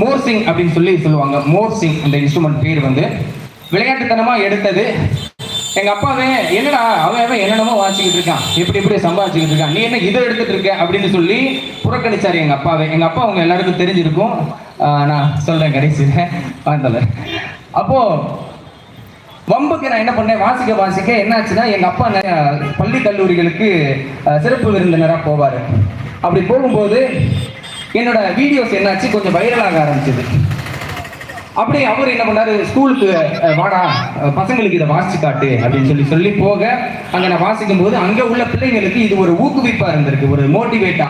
மோர்சிங் அப்படின்னு சொல்லி சொல்லுவாங்க. மோர்சிங் அந்த இன்ஸ்ட்ருமெண்ட் பேர் வந்து. விளையாட்டுத்தனமா எடுத்தது. எங்க அப்பாவே என்னடா அவன் அவன் என்னென்னமோ வாசிக்கிட்டு இருக்கான். எப்படி எப்படி சம்பாதிச்சுக்கிட்டு இருக்கான். நீ என்ன இதை எடுத்துட்டு இருக்க? அப்படின்னு சொல்லி புறக்கணிச்சாரு எங்க அப்பாவே. எங்க அப்பா அவங்க எல்லாருக்கும் தெரிஞ்சிருக்கும். நான் சொல்றேன் கடைசியில். வாழ்ந்தல அப்போ வம்புக்கு நான் என்ன பண்ணேன்? வாசிக்க வாசிக்க என்னாச்சுன்னா எங்க அப்பா நிறைய பள்ளி கல்லூரிகளுக்கு சிறப்பு விருந்தினராக போவார். அப்படி போகும்போது என்னோட வீடியோஸ் என்னாச்சு? கொஞ்சம் வைரலாக ஆரம்பிச்சது. அப்படி அவர் என்ன பண்ணாரு? ஸ்கூலுக்கு வாடா பசங்களுக்கு இதை வாசிச்சு காட்டு அப்படின்னு சொல்லி சொல்லி போக அங்க நான் வாசிக்கும் போது அங்க உள்ள பிள்ளைங்களுக்கு இது ஒரு ஊக்குவிப்பா இருந்திருக்கு ஒரு மோட்டிவேட்டா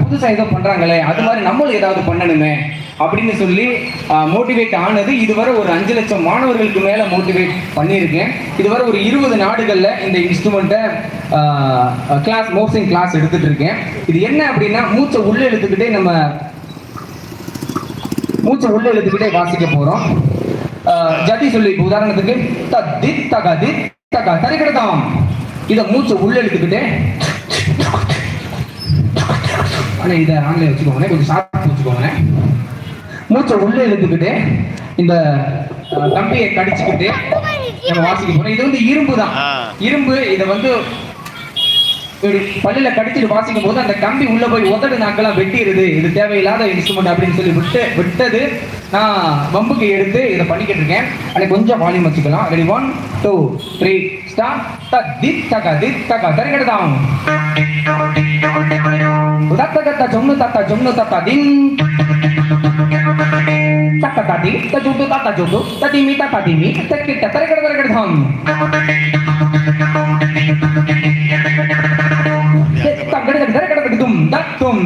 புதுசா ஏதோ பண்றாங்களே அது மாதிரி நம்மளும் ஏதாவது பண்ணணுமே அப்படின்னு சொல்லி மோட்டிவேட் ஆனது இதுவரை ஒரு அஞ்சு லட்சம் மாணவர்களுக்கு மேல மோட்டிவேட் பண்ணியிருக்கேன். இதுவரை ஒரு இருபது நாடுகளில் இந்த இன்ஸ்ட்ருமெண்ட்டை கிளாஸ் மோர்சிங் கிளாஸ் எடுத்துட்டு இருக்கேன் இது என்ன அப்படின்னா மூச்சை உள்ளே இழுத்துக்கிட்டே நம்ம மூச்சை உள்ளே இழுத்துக்கிட்டே வாசிக்க போகிறோம் ஜதி சொல்லி இப்ப உதாரணத்துக்கு த தகதி தக தரிக்கிடதாம் இதை மூச்சை உள்ளே இழுத்துக்கிட்டே ஆனால் இதை ஆன்லைன் வச்சுக்கோங்களேன் கொஞ்சம் சாப்பிட்டு வச்சுக்கோங்களேன். மூச்சை உள்ள இழுத்துக்கிட்டே இந்த கம்பியை கடிச்சுக்கிட்டு நம்ம வாசிக்க போறோம். இது வந்து இரும்பு தான். இரும்பு இதை வந்து பல்லுல கடிச்சிட்டு வாசிக்கும் போது அந்த கம்பி உள்ள போய் உதடு நாக்கெல்லாம் வெட்டிடுது இது தேவையில்லாத இன்ஸ்ட்ருமெண்ட் அப்படின்னு சொல்லி விட்டு விட்டது. நான் பம்புக்கு எடுத்து இதை பண்ணிக்கிட்டு இருக்கேன் அதை கொஞ்சம் வால்யூம் வச்சுக்கலாம் ready one two three start த தித் தக தித் தக தரிகடதாம் தத்த தத்த ஜொம்மு தத்த ஜொம்மு தத்த தின் தக்க தடி தஜுட்டு தத்த ஜுட்டு ததிமி தத்த திமி தக்கிட்ட தரிகட தரிகடதாம் தங்கட தரிகட தரிகடும் தத்தும்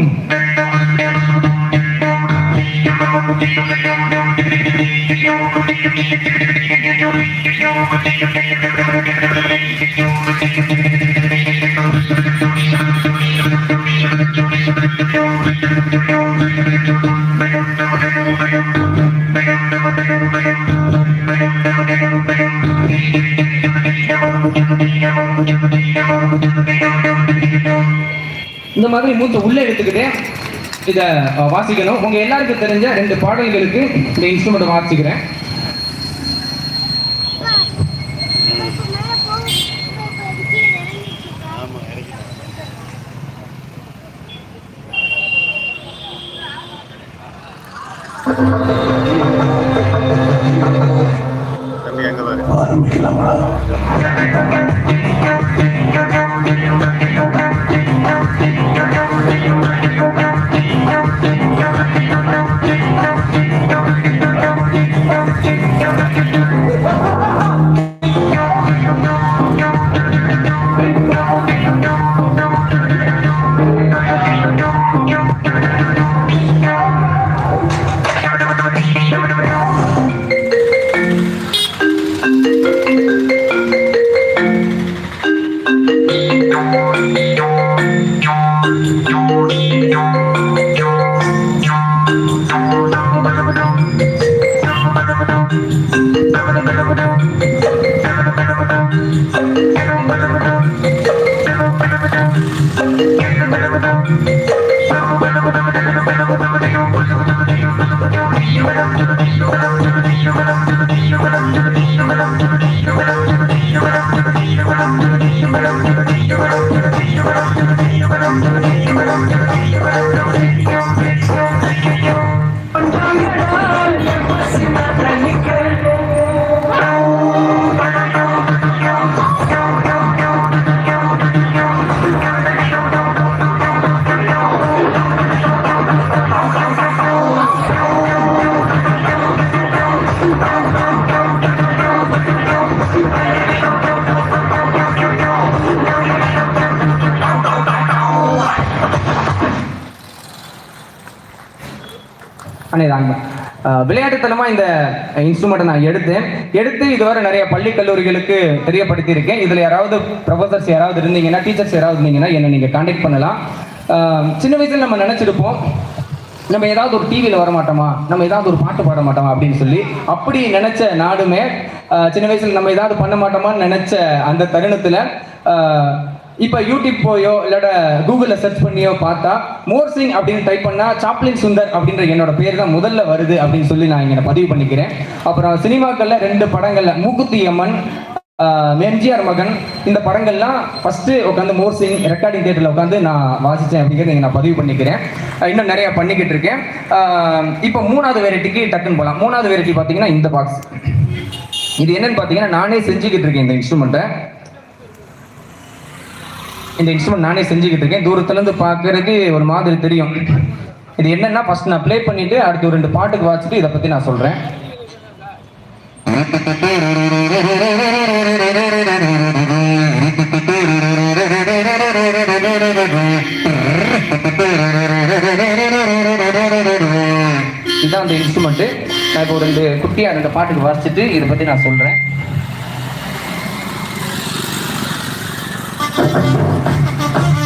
இந்த மாதிரி மூத்த உள்ள எடுத்துக்கிட்டு இதை வாசிக்கணும். உங்க எல்லாருக்கும் தெரிஞ்ச ரெண்டு பாடல்களுக்கு இந்த இன்ஸ்ட்ருமெண்ட் வாசிக்கிறேன். ஆரம்பிக்கலாமா தம்பி அங்க பாரு அண்ணேதாங்க விளையாட்டுத்தனமா இந்த இன்ஸ்ட்ருமெண்ட்டை நான் எடுத்தேன். எடுத்து இதுவரை நிறைய பள்ளி கல்லூரிகளுக்கு தெரியப்படுத்தியிருக்கேன். இதில் யாராவது ப்ரொஃபசர்ஸ் யாராவது இருந்தீங்கன்னா டீச்சர்ஸ் யாராவது இருந்தீங்கன்னா என்னை நீங்கள் காண்டாக்ட் பண்ணலாம். சின்ன வயசில் நம்ம நினச்சிருப்போம் நம்ம ஏதாவது ஒரு டிவியில் வர மாட்டோமா நம்ம ஏதாவது ஒரு பாட்டு பாட மாட்டோமா? அப்படின்னு சொல்லி அப்படி நினச்ச நாடுமே சின்ன வயசில் நம்ம ஏதாவது பண்ண மாட்டோமான்னு நினச்ச அந்த தருணத்தில் இப்போ யூடியூப் போயோ இல்லாட்ட கூகுளில் சர்ச் பண்ணியோ பார்த்தா மோர்சிங் அப்படின்னு டைப் பண்ணா சாப்ளின் சுந்தர் அப்படின்ற என்னோட பேர் தான் முதல்ல வருது அப்படின்னு சொல்லி நான் இங்கே பதிவு பண்ணிக்கிறேன். அப்புறம் சினிமாக்களில் ரெண்டு படங்களில் மூக்குத்தி அம்மன் எம்ஜிஆர் மகன் இந்த படங்கள்லாம் ஃபர்ஸ்ட் உட்காந்து மோர்சிங் ரெக்கார்டிங் தியேட்டரில் உட்காந்து நான் வாசித்தேன் அப்படிங்கிறத நான் பதிவு பண்ணிக்கிறேன். இன்னும் நிறைய பண்ணிக்கிட்டு இருக்கேன். இப்போ மூணாவது வெரைட்டிக்கு டக்குன்னு போகலாம் மூணாவது வெரைட்டி பார்த்தீங்கன்னா இந்த பாக்ஸ் இது என்னன்னு பார்த்தீங்கன்னா நானே செஞ்சுக்கிட்டு இருக்கேன் இந்த இன்ஸ்ட்ருமெண்ட்டை இந்த இன்ஸ்ட்ருமெண்ட் நானே செஞ்சுக்கிட்டு இருக்கேன். தூரத்துலேருந்து பார்க்கறதுக்கு ஒரு மாதிரி தெரியும். இது என்னன்னா ஃபர்ஸ்ட் நான் ப்ளே பண்ணிட்டு அடுத்து ஒரு ரெண்டு பாட்டுக்கு வாசிட்டு இதை பற்றி நான் சொல்கிறேன் இதுதான் அந்த இன்ஸ்ட்ருமெண்ட் நான் இப்போ ஒரு ரெண்டு குட்டியா ரெண்டு பாட்டுக்கு வாசிச்சுட்டு இதை பத்தி நான் சொல்றேன். Música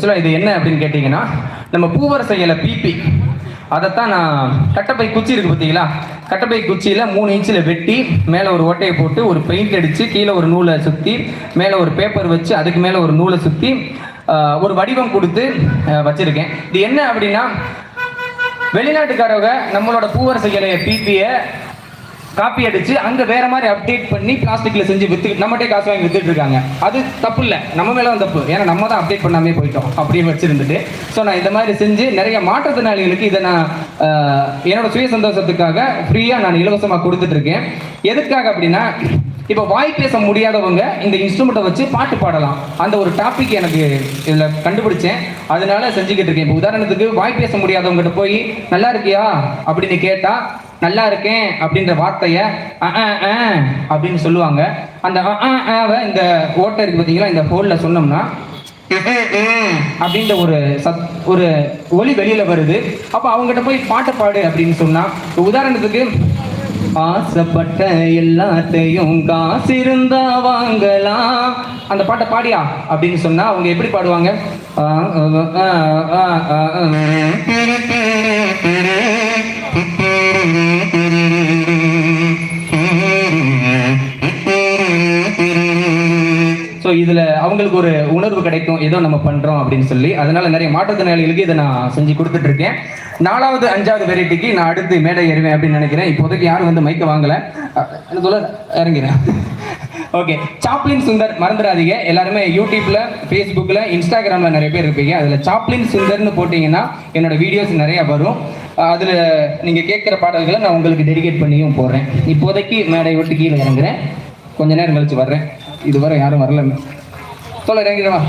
ஆக்சுவலாக இது என்ன அப்படின்னு கேட்டிங்கன்னா நம்ம பூவரசையில பிபி அதைத்தான் நான் கட்டப்பை குச்சி இருக்கு பார்த்தீங்களா? கட்டப்பை குச்சியில் மூணு இன்ச்சில் வெட்டி மேலே ஒரு ஓட்டையை போட்டு ஒரு பெயிண்ட் அடித்து கீழே ஒரு நூலை சுற்றி மேலே ஒரு பேப்பர் வச்சு அதுக்கு மேலே ஒரு நூலை சுற்றி ஒரு வடிவம் கொடுத்து வச்சுருக்கேன் வச்சிருக்கேன். இது என்ன அப்படின்னா வெளிநாட்டுக்காரவங்க நம்மளோட பூவரச இலைய பிபியை காப்பி அடிச்சு அங்க வேற மாதிரி அப்டேட் பண்ணி பிளாஸ்டிக்ல செஞ்சு வித்து நம்மகிட்டே காசு வாங்கி வித்துட்டு இருக்காங்க. அது தப்பு இல்ல. நம்ம மேல தான் தப்பு. ஏன்னா நம்ம தான் அப்டேட் பண்ணாமே போயிட்டோம் அப்படியே வச்சிருந்துட்டு. ஸோ நான் இந்த மாதிரி செஞ்சு நிறைய மாற்றுத்திறனாளிகளுக்கு இதை நான் என்னோட சுய சந்தோஷத்துக்காக ஃப்ரீயா நான் இலவசமா கொடுத்துட்டு இருக்கேன். எதுக்காக அப்படின்னா இப்போ வாய் பேச முடியாதவங்க இந்த இன்ஸ்ட்ருமெண்ட்டை வச்சு பாட்டு பாடலாம். அந்த ஒரு டாபிக் எனக்கு இதில் கண்டுபிடிச்சேன். அதனால செஞ்சுக்கிட்டு இருக்கேன். இப்போ உதாரணத்துக்கு வாய் பேச முடியாதவங்ககிட்ட போய் நல்லா இருக்கியா? அப்படின்னு கேட்டால் நல்லா இருக்கேன் அப்படின்ற வார்த்தையை அப்படின்னு சொல்லுவாங்க அந்த இந்த ஓட்டை இருக்கு பார்த்தீங்களா இந்த ஹோலில் சொன்னோம்னா அப்படின்ற ஒரு சத் ஒரு ஒலி வெளியில வருது அப்போ அவங்ககிட்ட போய் பாட்டு பாடு அப்படின்னு சொன்னா உதாரணத்துக்கு ஆசைப்பட்ட எல்லாத்தையும் காசு இருந்தா வாங்கலாம் அந்த பாட்டை பாடியா அப்படின்னு சொன்னா அவங்க எப்படி பாடுவாங்க ஆ, ஸோ இதில் அவங்களுக்கு ஒரு உணர்வு கிடைக்கும். ஏதோ நம்ம பண்ணுறோம் அப்படின்னு சொல்லி. அதனால நிறைய மாற்றுத்திறனாளிகளுக்கு இதை நான் செஞ்சு கொடுத்துட்டு இருக்கேன் நாலாவது அஞ்சாவது வெரைட்டிக்கு நான் அடுத்து மேடை ஏறுவேன் அப்படின்னு நினைக்கிறேன். இப்போதைக்கு யாரும் வந்து மைக்க வாங்கலை. எனக்கு சொல்ல இறங்கிறேன் ஓகே சாப்ளின் சுந்தர் மறந்துடாதீங்க. எல்லாருமே யூடியூப்ல ஃபேஸ்புக்கில் இன்ஸ்டாகிராமில் நிறைய பேர் இருப்பீங்க. அதில் சாப்ளின் சுந்தர்னு போட்டிங்கன்னா என்னோட வீடியோஸ் நிறைய வரும். அதில் நீங்கள் கேட்குற பாடல்களை நான் உங்களுக்கு டெடிகேட் பண்ணியும் போடுறேன். இப்போதைக்கு மேடை விட்டு கீழே இறங்குறேன். கொஞ்ச நேரம் கழிச்சு வர்றேன். இதுவரை யாரும் வரல. சொல்ல இறங்கிடுவா?